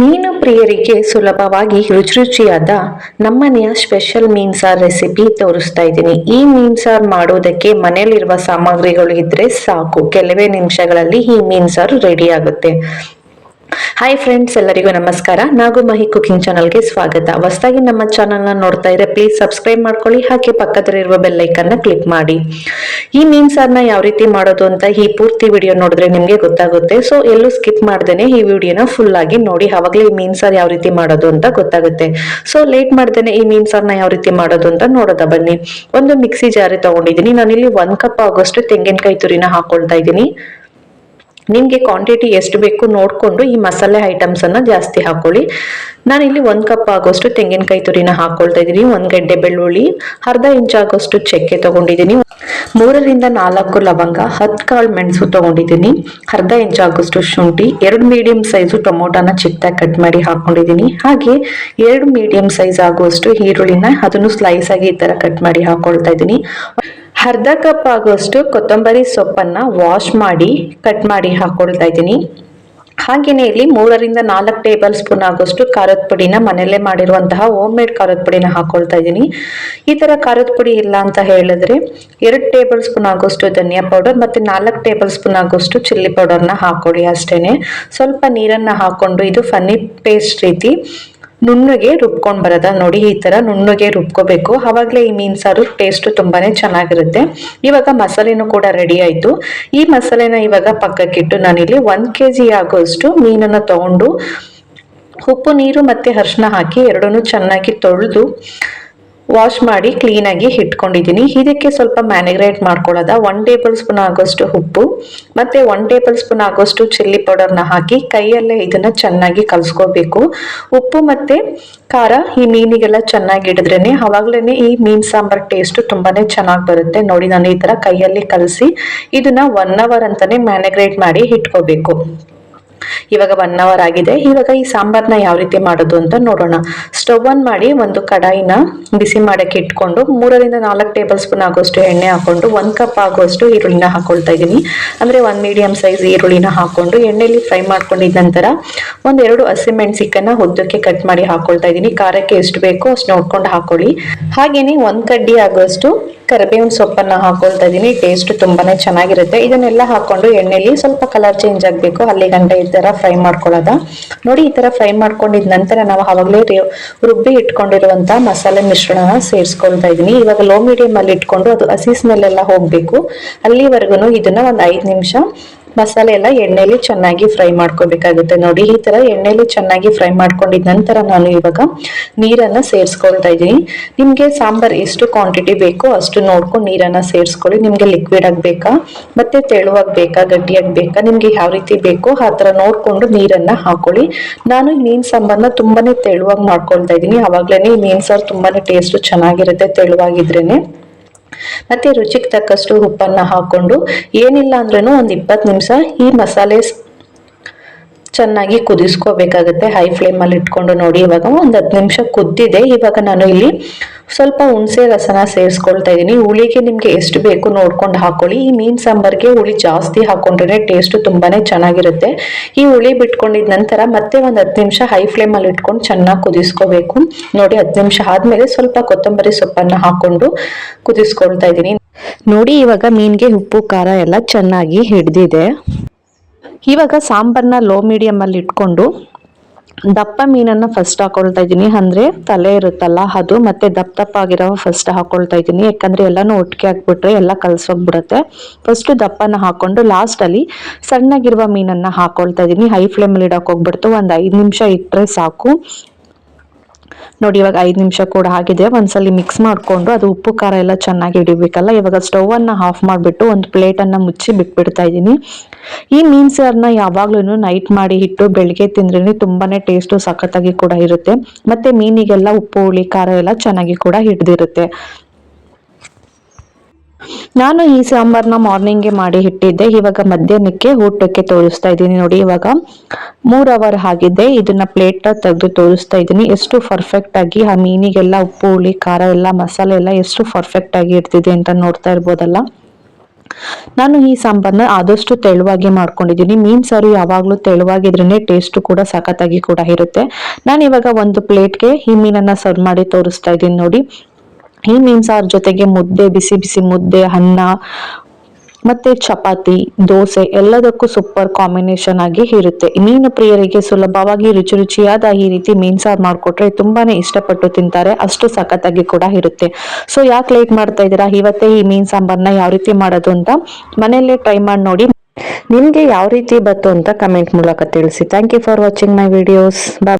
ಮೀನು ಪ್ರಿಯರಿಗೆ ಸುಲಭವಾಗಿ ರುಚಿ ರುಚಿಯಾದ ನಮ್ಮನೆಯ ಸ್ಪೆಷಲ್ ಮೀನ್ ಸಾರ್ ರೆಸಿಪಿ ತೋರಿಸ್ತಾ ಇದ್ದೀನಿ. ಈ ಮೀನ್ ಸಾರ್ ಮಾಡೋದಕ್ಕೆ ಮನೆಯಲ್ಲಿರುವ ಸಾಮಗ್ರಿಗಳು ಇದ್ರೆ ಸಾಕು. ಕೆಲವೇ ನಿಮಿಷಗಳಲ್ಲಿ ಈ ಮೀನ್ ಸಾರು ರೆಡಿ ಆಗುತ್ತೆ. ಹಾಯ್ ಫ್ರೆಂಡ್ಸ್ ಎಲ್ಲರಿಗೂ ನಮಸ್ಕಾರ. ನಾಗು ಮಹಿ ಕುಕಿಂಗ್ ಚಾನಲ್ಗೆ ಸ್ವಾಗತ. ಹೊಸದಾಗಿ ನಮ್ಮ ಚಾನಲ್ನ ನೋಡ್ತಾ ಇದ್ರೆ ಪ್ಲೀಸ್ ಸಬ್ಸ್ಕ್ರೈಬ್ ಮಾಡ್ಕೊಳ್ಳಿ, ಹಾಗೆ ಪಕ್ಕದಲ್ಲಿರುವ ಬೆಲ್ಲೈಕನ್ನ ಕ್ಲಿಕ್ ಮಾಡಿ. ಈ ಮೀನ್ ಸಾರ್ನ ಯಾವ ರೀತಿ ಮಾಡೋದು ಅಂತ ಈ ಪೂರ್ತಿ ವಿಡಿಯೋ ನೋಡಿದ್ರೆ ನಿಮ್ಗೆ ಗೊತ್ತಾಗುತ್ತೆ. ಸೊ ಎಲ್ಲೂ ಸ್ಕಿಪ್ ಮಾಡ್ದೇನೆ ಈ ವಿಡಿಯೋನ ಫುಲ್ ಆಗಿ ನೋಡಿ ಅವಾಗಲೇ ಈ ಮೀನ್ ಸಾರ್ ಯಾವ ರೀತಿ ಮಾಡೋದು ಅಂತ ಗೊತ್ತಾಗುತ್ತೆ. ಸೊ ಲೇಟ್ ಮಾಡ್ದೇನೆ ಈ ಮೀನ್ ಸಾರ್ನ ಯಾವ ರೀತಿ ಮಾಡೋದು ಅಂತ ನೋಡೋದ ಬನ್ನಿ. ಒಂದು ಮಿಕ್ಸಿ ಜಾರಿ ತಗೊಂಡಿದ್ದೀನಿ. ನಾನಿಲ್ಲಿ ಒಂದ್ ಕಪ್ ಆಗೋಷ್ಟು ತೆಂಗಿನಕಾಯಿ ತುರಿನ ಹಾಕೊಳ್ತಾ ಇದ್ದೀನಿ. ನಿಮಗೆ ಕ್ವಾಂಟಿಟಿ ಎಷ್ಟು ಬೇಕು ನೋಡಿಕೊಂಡು ಈ ಮಸಾಲೆ ಐಟಮ್ಸ್ ಅನ್ನ ಜಾಸ್ತಿ ಹಾಕೊಳ್ಳಿ. ನಾನು ಇಲ್ಲಿ ಒಂದ್ ಕಪ್ ಆಗೋಷ್ಟು ತೆಂಗಿನಕಾಯಿ ತುರಿನ ಹಾಕೊಳ್ತಾ ಇದ್ದೀನಿ. ಒಂದ್ ಗಡ್ಡೆ ಬೆಳ್ಳುಳ್ಳಿ, ಅರ್ಧ ಇಂಚ್ ಆಗೋಷ್ಟು ಚಕ್ಕೆ ತಗೊಂಡಿದ್ದೀನಿ. ಮೂರರಿಂದ ನಾಲ್ಕು ಲವಂಗ, ಹತ್ತು ಕಾಳು ಮೆಣಸು ತಗೊಂಡಿದ್ದೀನಿ. ಅರ್ಧ ಇಂಚ್ ಆಗೋಷ್ಟು ಶುಂಠಿ, ಎರಡು ಮೀಡಿಯಂ ಸೈಜು ಟೊಮೊಟೊನ ಚಿಕ್ಕದಾಗಿ ಕಟ್ ಮಾಡಿ ಹಾಕೊಂಡಿದ್ದೀನಿ. ಹಾಗೆ ಎರಡು ಮೀಡಿಯಂ ಸೈಜ್ ಆಗುವಷ್ಟು ಈರುಳ್ಳಿನ ಅದನ್ನು ಸ್ಲೈಸ್ ಆಗಿ ಈ ತರ ಕಟ್ ಮಾಡಿ ಹಾಕೊಳ್ತಾ ಇದ್ದೀನಿ. ಅರ್ಧ ಕಪ್ ಆಗುವಷ್ಟು ಕೊತ್ತಂಬರಿ ಸೊಪ್ಪನ್ನ ವಾಶ್ ಮಾಡಿ ಕಟ್ ಮಾಡಿ ಹಾಕೊಳ್ತಾ ಇದ್ದೀನಿ. ಹಾಗೆಯೇ ಇಲ್ಲಿ ಮೂರರಿಂದ ನಾಲ್ಕು ಟೇಬಲ್ ಸ್ಪೂನ್ ಆಗೋಷ್ಟು ಖಾರದ ಪುಡಿನ ಮನೆಯಲ್ಲೇ ಮಾಡಿರುವಂತಹ ಹೋಮ್ ಮೇಡ್ ಖಾರದ ಪುಡಿನ ಹಾಕೊಳ್ತಾ ಇದ್ದೀನಿ. ಈ ತರ ಖಾರದ ಪುಡಿ ಇಲ್ಲ ಅಂತ ಹೇಳಿದ್ರೆ ಎರಡು ಟೇಬಲ್ ಸ್ಪೂನ್ ಆಗೋಷ್ಟು ಧನಿಯಾ ಪೌಡರ್ ಮತ್ತೆ ನಾಲ್ಕು ಟೇಬಲ್ ಸ್ಪೂನ್ ಆಗೋಷ್ಟು ಚಿಲ್ಲಿ ಪೌಡರ್ನ ಹಾಕೊಳ್ಳಿ ಅಷ್ಟೇನೆ. ಸ್ವಲ್ಪ ನೀರನ್ನ ಹಾಕೊಂಡು ಇದು ಫನ್ನಿ ಪೇಸ್ಟ್ ರೀತಿ ನುಣ್ಣಗೆ ರುಬ್ಕೊಂಡು ಬರೋದ. ನೋಡಿ, ಈ ತರ ನುಣ್ಣಗೆ ರುಬ್ಕೋಬೇಕು. ಆವಾಗಲೇ ಈ ಮೀನ್ ಸಾರು ಟೇಸ್ಟ್ ತುಂಬಾನೇ ಚೆನ್ನಾಗಿರುತ್ತೆ. ಇವಾಗ ಮಸಾಲೆನೂ ಕೂಡ ರೆಡಿ ಆಯ್ತು. ಈ ಮಸಾಲೆನ ಇವಾಗ ಪಕ್ಕಕ್ಕಿಟ್ಟು ನಾನಿಲ್ಲಿ ಒಂದು ಕೆ ಜಿ ಆಗೋಷ್ಟು ಮೀನನ್ನ ತಗೊಂಡು ಉಪ್ಪು, ನೀರು ಮತ್ತೆ ಅರಿಶಿನ ಹಾಕಿ ಎರಡನ್ನೂ ಚೆನ್ನಾಗಿ ತೊಳೆದು ವಾಶ್ ಮಾಡಿ ಕ್ಲೀನಾಗಿ ಇಟ್ಕೊಂಡಿದ್ದೀನಿ. ಇದಕ್ಕೆ ಸ್ವಲ್ಪ ಮ್ಯಾನಿಗ್ರೇಟ್ ಮಾಡ್ಕೊಳ್ಳೋದ. ಒನ್ ಟೇಬಲ್ ಸ್ಪೂನ್ ಆಗೋಷ್ಟು ಉಪ್ಪು, ಮತ್ತೆ ಒನ್ ಟೇಬಲ್ ಸ್ಪೂನ್ ಆಗೋಷ್ಟು ಚಿಲ್ಲಿ ಪೌಡರ್ನ ಹಾಕಿ ಕೈಯಲ್ಲೇ ಇದನ್ನ ಚೆನ್ನಾಗಿ ಕಲ್ಸ್ಕೋಬೇಕು. ಉಪ್ಪು ಮತ್ತೆ ಖಾರ ಈ ಮೀನಿಗೆಲ್ಲ ಚೆನ್ನಾಗಿ ಹಿಡಿದ್ರೇನೆ ಅವಾಗ್ಲೇನೆ ಈ ಮೀನ್ ಸಾಂಬಾರ್ ಟೇಸ್ಟ್ ತುಂಬಾನೇ ಚೆನ್ನಾಗಿ ಬರುತ್ತೆ. ನೋಡಿ ನಾನು ಈ ತರ ಕೈಯಲ್ಲಿ ಕಲಸಿ ಇದನ್ನ ಒನ್ ಅವರ್ ಅಂತಾನೆ ಮ್ಯಾನಿಗ್ರೇಟ್ ಮಾಡಿ ಇಟ್ಕೋಬೇಕು. ಇವಾಗ ಒನ್ ಅವರ್ ಆಗಿದೆ. ಇವಾಗ ಈ ಸಾಂಬಾರ್ನ ಯಾವ ರೀತಿ ಮಾಡೋದು ಅಂತ ನೋಡೋಣ. ಸ್ಟವ್ ಆನ್ ಮಾಡಿ ಒಂದು ಕಡಾಯಿನ ಬಿಸಿ ಮಾಡಕ್ಕೆ ಇಟ್ಕೊಂಡು ಮೂರರಿಂದ ನಾಲ್ಕು ಟೇಬಲ್ ಸ್ಪೂನ್ ಆಗೋಷ್ಟು ಎಣ್ಣೆ ಹಾಕೊಂಡು ಒಂದ್ ಕಪ್ ಆಗೋಷ್ಟು ಈರುಳ್ಳಿನ ಹಾಕೊಳ್ತಾ ಇದ್ದೀನಿ. ಅಂದ್ರೆ ಒಂದ್ ಮೀಡಿಯಂ ಸೈಜ್ ಈರುಳ್ಳಿನ ಹಾಕೊಂಡು ಎಣ್ಣೆಲಿ ಫ್ರೈ ಮಾಡ್ಕೊಂಡಿದ್ದ ನಂತರ ಒಂದೆರಡು ಎರಡು ಹಸಿಮೆಣಸಿಕ್ಕನ್ನ ಉದ್ದಕ್ಕೆ ಕಟ್ ಮಾಡಿ ಹಾಕೊಳ್ತಾ ಇದ್ದೀನಿ. ಖಾರಕ್ಕೆ ಎಷ್ಟು ಬೇಕೋ ಅಷ್ಟು ನೋಡ್ಕೊಂಡು ಹಾಕೊಳ್ಳಿ. ಹಾಗೇನೆ ಒಂದ್ ಕಡ್ಡಿ ಆಗೋಷ್ಟು ಕರಿಬೇವಿನ ಸೊಪ್ಪನ್ನ ಹಾಕೊಳ್ತಾ ಇದ್ದೀನಿ. ಟೇಸ್ಟ್ ತುಂಬಾನೇ ಚೆನ್ನಾಗಿರುತ್ತೆ. ಇದನ್ನೆಲ್ಲ ಹಾಕೊಂಡು ಎಣ್ಣೆಲಿ ಸ್ವಲ್ಪ ಕಲರ್ ಚೇಂಜ್ ಆಗಬೇಕು. ಅಲ್ಲಿ ಗಂಟೆ ತರ ಫ್ರೈ ಮಾಡ್ಕೊಳ್ಳೋದ? ನೋಡಿ, ಈ ತರ ಫ್ರೈ ಮಾಡ್ಕೊಂಡಿದ ನಂತರ ನಾವು ಆವಾಗಲೇ ರುಬ್ಬಿ ಇಟ್ಕೊಂಡಿರುವಂತ ಮಸಾಲೆ ಮಿಶ್ರಣನ ಸೇರಿಸ್ಕೊಳ್ತಾ ಇದ್ದೀನಿ. ಇವಾಗ ಲೋ ಮೀಡಿಯಂ ಅಲ್ಲಿ ಇಟ್ಕೊಂಡು ಅದು ಹಸಿ ಸ್ಮೆಲ್ ಎಲ್ಲ ಹೋಗ್ಬೇಕು. ಅಲ್ಲಿವರೆಗೂ ಇದನ್ನ ಒಂದ್ ಐದ್ ನಿಮಿಷ ಮಸಾಲೆ ಎಲ್ಲ ಎಣ್ಣೆಲಿ ಚೆನ್ನಾಗಿ ಫ್ರೈ ಮಾಡ್ಕೋಬೇಕಾಗುತ್ತೆ. ನೋಡಿ, ಈ ತರ ಎಣ್ಣೆಲಿ ಚೆನ್ನಾಗಿ ಫ್ರೈ ಮಾಡ್ಕೊಂಡಿದ ನಂತರ ನಾನು ಇವಾಗ ನೀರನ್ನ ಸೇರಿಸ್ಕೊಳ್ತಾ ಇದ್ದೀನಿ. ನಿಮ್ಗೆ ಸಾಂಬಾರ್ ಎಷ್ಟು ಕ್ವಾಂಟಿಟಿ ಬೇಕೋ ಅಷ್ಟು ನೋಡ್ಕೊಂಡು ನೀರನ್ನ ಸೇರಿಸ್ಕೊಳ್ಳಿ. ನಿಮ್ಗೆ ಲಿಕ್ವಿಡ್ ಆಗ್ಬೇಕಾ ಮತ್ತೆ ತೆಳುವಾಗಿ ಬೇಕಾ, ಗಟ್ಟಿಯಾಗಿ ಬೇಕಾ, ನಿಮ್ಗೆ ಯಾವ ರೀತಿ ಬೇಕೋ ಆ ತರ ನೋಡ್ಕೊಂಡು ನೀರನ್ನ ಹಾಕೊಳ್ಳಿ. ನಾನು ಮೀನ್ ಸಾಂಬಾರ್ನ ತುಂಬಾನೇ ತೆಳುವಾಗಿ ಮಾಡ್ಕೊಳ್ತಾ ಇದ್ದೀನಿ. ಅವಾಗ್ಲೇನೆ ಈ ಮೀನ್ ಸಾರು ತುಂಬಾನೇ ಟೇಸ್ಟ್ ಚೆನ್ನಾಗಿರುತ್ತೆ ತೆಳುವಾಗಿದ್ರೇನೆ. ಮತ್ತೆ ರುಚಿಗೆ ತಕ್ಕಷ್ಟು ಉಪ್ಪನ್ನ ಹಾಕೊಂಡು ಏನಿಲ್ಲ ಅಂದ್ರೂ ಒಂದು ಇಪ್ಪತ್ತು ನಿಮಿಷ ಈ ಮಸಾಲೆ ಚೆನ್ನಾಗಿ ಕುದಿಸ್ಕೋಬೇಕಾಗುತ್ತೆ. ಹೈ ಫ್ಲೇಮಲ್ಲಿ ಇಟ್ಕೊಂಡು ನೋಡಿ ಇವಾಗ ಒಂದು ಹತ್ತು ನಿಮಿಷ ಕುದ್ದಿದೆ. ಇವಾಗ ನಾನು ಇಲ್ಲಿ ಸ್ವಲ್ಪ ಹುಣಸೆ ರಸನ ಸೇರಿಸ್ಕೊಳ್ತಾ ಇದ್ದೀನಿ ಹುಳಿಗೆ ನಿಮಗೆ ಎಷ್ಟು ಬೇಕು ನೋಡ್ಕೊಂಡು ಹಾಕೊಳ್ಳಿ. ಈ ಮೀನು ಸಾಂಬಾರ್ಗೆ ಹುಳಿ ಜಾಸ್ತಿ ಹಾಕೊಂಡ್ರೆ ಟೇಸ್ಟ್ ತುಂಬಾನೇ ಚೆನ್ನಾಗಿರುತ್ತೆ. ಈ ಹುಳಿ ಬಿಟ್ಕೊಂಡಿದ ನಂತರ ಮತ್ತೆ ಒಂದು ಹತ್ತು ನಿಮಿಷ ಹೈ ಫ್ಲೇಮ್ ಅಲ್ಲಿ ಇಟ್ಕೊಂಡು ಚೆನ್ನಾಗಿ ಕುದಿಸ್ಕೋಬೇಕು. ನೋಡಿ ಹತ್ತು ನಿಮಿಷ ಆದ್ಮೇಲೆ ಸ್ವಲ್ಪ ಕೊತ್ತಂಬರಿ ಸೊಪ್ಪನ್ನ ಹಾಕೊಂಡು ಕುದಿಸ್ಕೊಳ್ತಾ ಇದ್ದೀನಿ ನೋಡಿ ಇವಾಗ ಮೀನಿಗೆ ಉಪ್ಪು, ಖಾರ ಎಲ್ಲ ಚೆನ್ನಾಗಿ ಹಿಡ್ದಿದೆ. ಇವಾಗ ಸಾಂಬಾರ್ನ ಲೋ ಮೀಡಿಯಂ ಅಲ್ಲಿ ಇಟ್ಕೊಂಡು ದಪ್ಪ ಮೀನನ್ನ ಫಸ್ಟ್ ಹಾಕೊಳ್ತಾ ಇದ್ದೀನಿ. ಅಂದ್ರೆ ತಲೆ ಇರುತ್ತಲ್ಲ ಅದು, ಮತ್ತೆ ದಪ್ಪ ದಪ್ಪ ಆಗಿರೋ ಫಸ್ಟ್ ಹಾಕೊಳ್ತಾ ಇದ್ದೀನಿ. ಯಾಕಂದ್ರೆ ಎಲ್ಲಾನು ಒಟ್ಟಿಗೆ ಹಾಕ್ಬಿಟ್ರೆ ಎಲ್ಲ ಕಲ್ಸೋಗ್ಬಿಡುತ್ತೆ ಫಸ್ಟ್ ದಪ್ಪನ ಹಾಕೊಂಡು ಲಾಸ್ಟ್ ಅಲ್ಲಿ ಸಣ್ಣಗಿರುವ ಮೀನನ್ನ ಹಾಕೊಳ್ತಾ ಇದ್ದೀನಿ. ಹೈ ಫ್ಲೇಮ್ ಅಲ್ಲಿ ಇಡಕ್ ಹೋಗ್ಬಿಡ್ತು. ಒಂದ್ ಐದ್ ನಿಮಿಷ ಇಟ್ಟರೆ ಸಾಕು. ನೋಡಿ, ಇವಾಗ ಐದು ನಿಮಿಷ ಕೂಡ ಆಗಿದೆ. ಒಂದ್ಸಲಿ ಮಿಕ್ಸ್ ಮಾಡಿಕೊಂಡು ಅದು ಉಪ್ಪು, ಖಾರ ಎಲ್ಲ ಚೆನ್ನಾಗಿ ಹಿಡಿಬೇಕಲ್ಲ? ಇವಾಗ ಸ್ಟೌವನ್ನು ಆಫ್ ಮಾಡಿಬಿಟ್ಟು ಒಂದು ಪ್ಲೇಟ್ ಅನ್ನ ಮುಚ್ಚಿ ಬಿಟ್ಬಿಡ್ತಾ ಇದ್ದೀನಿ. ಈ ಮೀನು ಸಾರನ್ನ ಯಾವಾಗ್ಲೂ ನೈಟ್ ಮಾಡಿ ಇಟ್ಟು ಬೆಳಿಗ್ಗೆ ತಿಂದ್ರೆ ತುಂಬಾನೇ ಟೇಸ್ಟು ಸಖತ್ತಾಗಿ ಕೂಡ ಇರುತ್ತೆ. ಮತ್ತೆ ಮೀನಿಗೆಲ್ಲ ಉಪ್ಪು, ಹುಳಿ, ಖಾರ ಎಲ್ಲ ಚೆನ್ನಾಗಿ ಕೂಡ ಹಿಡ್ದಿರುತ್ತೆ. ನಾನು ಈ ಸಾಂಬಾರ್ನ ಮಾರ್ನಿಂಗ್ಗೆ ಮಾಡಿ ಇಟ್ಟಿದ್ದೆ ಇವಾಗ ಮಧ್ಯಾಹ್ನಕ್ಕೆ ಊಟಕ್ಕೆ ತೋರಿಸ್ತಾ ಇದ್ದೀನಿ. ನೋಡಿ, ಇವಾಗ ಮೂರ್ ಅವರ್ ಆಗಿದೆ. ಇದನ್ನ ಪ್ಲೇಟ್ ತೆಗೆದು ತೋರಿಸ್ತಾ ಇದ್ದೀನಿ. ಎಷ್ಟು ಪರ್ಫೆಕ್ಟ್ ಆಗಿ ಆ ಮೀನಿಗೆಲ್ಲ ಉಪ್ಪು, ಹುಳಿ, ಖಾರ ಎಲ್ಲ, ಮಸಾಲೆ ಎಲ್ಲ ಎಷ್ಟು ಪರ್ಫೆಕ್ಟ್ ಆಗಿ ಇರ್ತಿದೆ ಅಂತ ನೋಡ್ತಾ ಇರ್ಬೋದಲ್ಲ? ನಾನು ಈ ಸಾಂಬಾರ್ನ ಆದಷ್ಟು ತೆಳುವಾಗಿ ಮಾಡ್ಕೊಂಡಿದ್ದೀನಿ. ಮೀನ್ ಸಾರು ಯಾವಾಗಲೂ ತೆಳುವಾಗಿದ್ರೇನೆ ಟೇಸ್ಟ್ ಕೂಡ ಸಖತ್ತಾಗಿ ಕೂಡ ಇರುತ್ತೆ. ನಾನು ಇವಾಗ ಒಂದು ಪ್ಲೇಟ್ಗೆ ಈ ಮೀನನ್ನ ಸರ್ವ್ ಮಾಡಿ ತೋರಿಸ್ತಾ ಇದ್ದೀನಿ. ನೋಡಿ ಈ ಮೀನ್ ಸಾರ್ ಜೊತೆಗೆ ಮುದ್ದೆ, ಬಿಸಿ ಬಿಸಿ ಮುದ್ದೆ, ಅನ್ನ, ಮತ್ತೆ ಚಪಾತಿ, ದೋಸೆ ಎಲ್ಲದಕ್ಕೂ ಸೂಪರ್ ಕಾಂಬಿನೇಷನ್ ಆಗಿ ಇರುತ್ತೆ. ಮೀನು ಪ್ರಿಯರಿಗೆ ಸುಲಭವಾಗಿ ರುಚಿ ರುಚಿಯಾದ ಈ ರೀತಿ ಮೀನ್ ಸಾರು ಮಾಡಿಕೊಟ್ರೆ ತುಂಬಾನೇ ಇಷ್ಟಪಟ್ಟು ತಿಂತಾರೆ. ಅಷ್ಟು ಸಖತ್ತಾಗಿ ಕೂಡ ಇರುತ್ತೆ. ಸೊ ಯಾಕೆ ಲೇಟ್ ಮಾಡ್ತಾ ಇದ್ದೀರಾ? ಇವತ್ತೇ ಈ ಮೀನ್ ಸಾಂಬಾರ್ನ ಯಾವ ರೀತಿ ಮಾಡೋದು ಅಂತ ಮನೆಯಲ್ಲೇ ಟ್ರೈ ಮಾಡಿ ನೋಡಿ. ನಿಮ್ಗೆ ಯಾವ ರೀತಿ ಬಂತು ಅಂತ ಕಮೆಂಟ್ ಮೂಲಕ ತಿಳಿಸಿ. Thank you for watching my videos bye